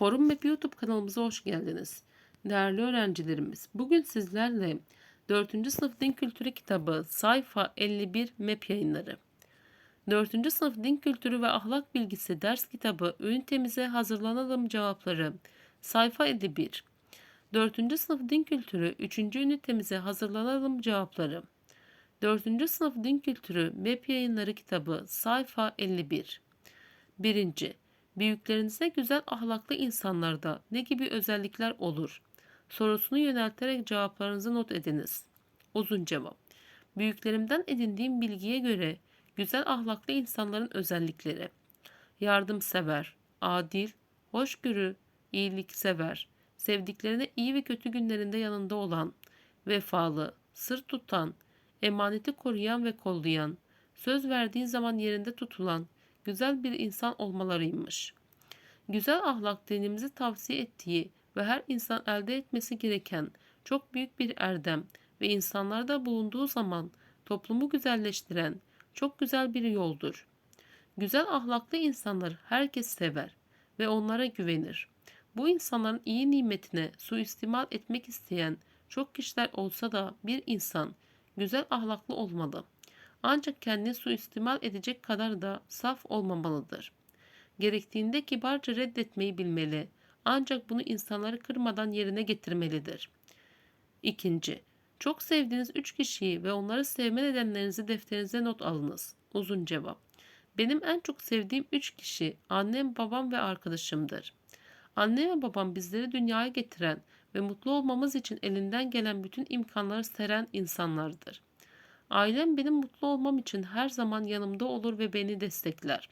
Forum Map YouTube kanalımıza hoş geldiniz. Değerli öğrencilerimiz, bugün sizlerle 4. sınıf din kültürü kitabı sayfa 51 Map yayınları. 4. sınıf din kültürü ve ahlak bilgisi ders kitabı ünitemize hazırlanalım cevapları sayfa 51. 4. sınıf din kültürü 3. ünitemize hazırlanalım cevapları. 4. sınıf din kültürü Map yayınları kitabı sayfa 51. 1. Büyüklerinize güzel ahlaklı insanlarda ne gibi özellikler olur? Sorusunu yönelterek cevaplarınızı not ediniz. Uzun cevap. Büyüklerimden edindiğim bilgiye göre güzel ahlaklı insanların özellikleri. Yardımsever, adil, hoşgörü, iyiliksever, sevdiklerine iyi ve kötü günlerinde yanında olan, vefalı, sır tutan, emaneti koruyan ve kollayan, söz verdiği zaman yerinde tutulan, güzel bir insan olmalarıymış. Güzel ahlak dinimizi tavsiye ettiği ve her insan elde etmesi gereken çok büyük bir erdem ve insanlarda bulunduğu zaman toplumu güzelleştiren çok güzel bir yoldur. Güzel ahlaklı insanlar herkes sever ve onlara güvenir. Bu insanların iyi nimetine suistimal etmek isteyen çok kişiler olsa da bir insan güzel ahlaklı olmalı. Ancak kendini suistimal edecek kadar da saf olmamalıdır. Gerektiğinde kibarca reddetmeyi bilmeli. Ancak bunu insanları kırmadan yerine getirmelidir. İkinci, çok sevdiğiniz üç kişiyi ve onları sevme nedenlerinizi defterinize not alınız. Uzun cevap. Benim en çok sevdiğim üç kişi annem, babam ve arkadaşımdır. Annem ve babam bizleri dünyaya getiren ve mutlu olmamız için elinden gelen bütün imkanları seren insanlardır. Ailem benim mutlu olmam için her zaman yanımda olur ve beni destekler.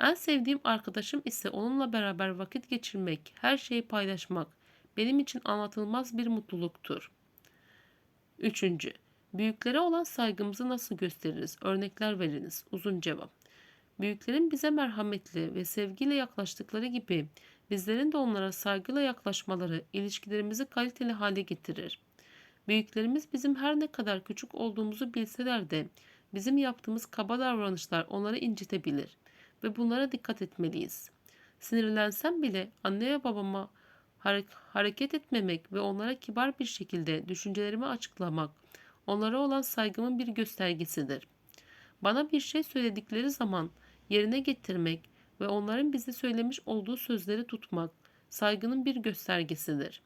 En sevdiğim arkadaşım ise onunla beraber vakit geçirmek, her şeyi paylaşmak benim için anlatılmaz bir mutluluktur. Üçüncü, büyüklere olan saygımızı nasıl gösteririz? Örnekler veriniz. Uzun cevap. Büyüklerin bize merhametli ve sevgiyle yaklaştıkları gibi bizlerin de onlara saygıyla yaklaşmaları ilişkilerimizi kaliteli hale getirir. Büyüklerimiz bizim her ne kadar küçük olduğumuzu bilseler de bizim yaptığımız kaba davranışlar onları incitebilir ve bunlara dikkat etmeliyiz. Sinirlensem bile anne ve babama hareket etmemek ve onlara kibar bir şekilde düşüncelerimi açıklamak onlara olan saygımın bir göstergesidir. Bana bir şey söyledikleri zaman yerine getirmek ve onların bize söylemiş olduğu sözleri tutmak saygının bir göstergesidir.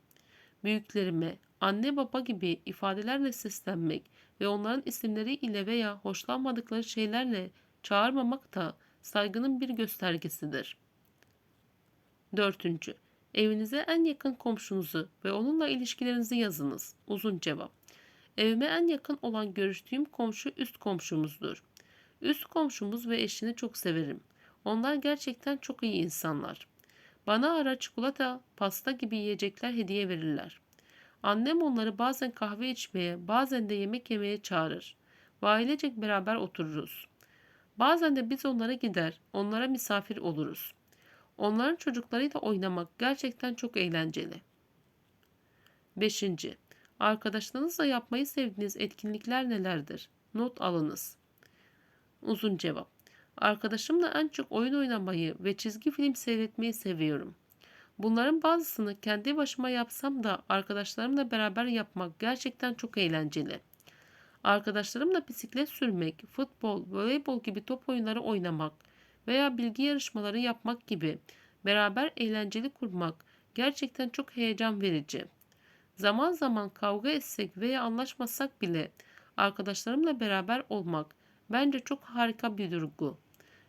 Büyüklerime anne baba gibi ifadelerle seslenmek ve onların isimleri ile veya hoşlanmadıkları şeylerle çağırmamak da saygının bir göstergesidir. 4. Evinize en yakın komşunuzu ve onunla ilişkilerinizi yazınız. Uzun cevap. Evime en yakın olan görüştüğüm komşu üst komşumuzdur. Üst komşumuz ve eşini çok severim. Onlar gerçekten çok iyi insanlar. Bana ara çikolata, pasta gibi yiyecekler hediye verirler. Annem onları bazen kahve içmeye, bazen de yemek yemeye çağırır. Ve beraber otururuz. Bazen de biz onlara gider, onlara misafir oluruz. Onların çocuklarıyla oynamak gerçekten çok eğlenceli. 5. Arkadaşlarınızla yapmayı sevdiğiniz etkinlikler nelerdir? Not alınız. Uzun cevap. Arkadaşımla en çok oyun oynamayı ve çizgi film seyretmeyi seviyorum. Bunların bazısını kendi başıma yapsam da arkadaşlarımla beraber yapmak gerçekten çok eğlenceli. Arkadaşlarımla bisiklet sürmek, futbol, voleybol gibi top oyunları oynamak veya bilgi yarışmaları yapmak gibi beraber eğlenceli kurmak gerçekten çok heyecan verici. Zaman zaman kavga etsek veya anlaşmasak bile arkadaşlarımla beraber olmak bence çok harika bir duygu.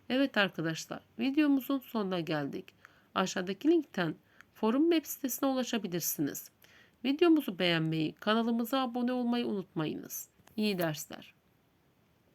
Evet arkadaşlar videomuzun sonuna geldik. Aşağıdaki linkten forum web sitesine ulaşabilirsiniz. Videomuzu beğenmeyi, kanalımıza abone olmayı unutmayınız. İyi dersler.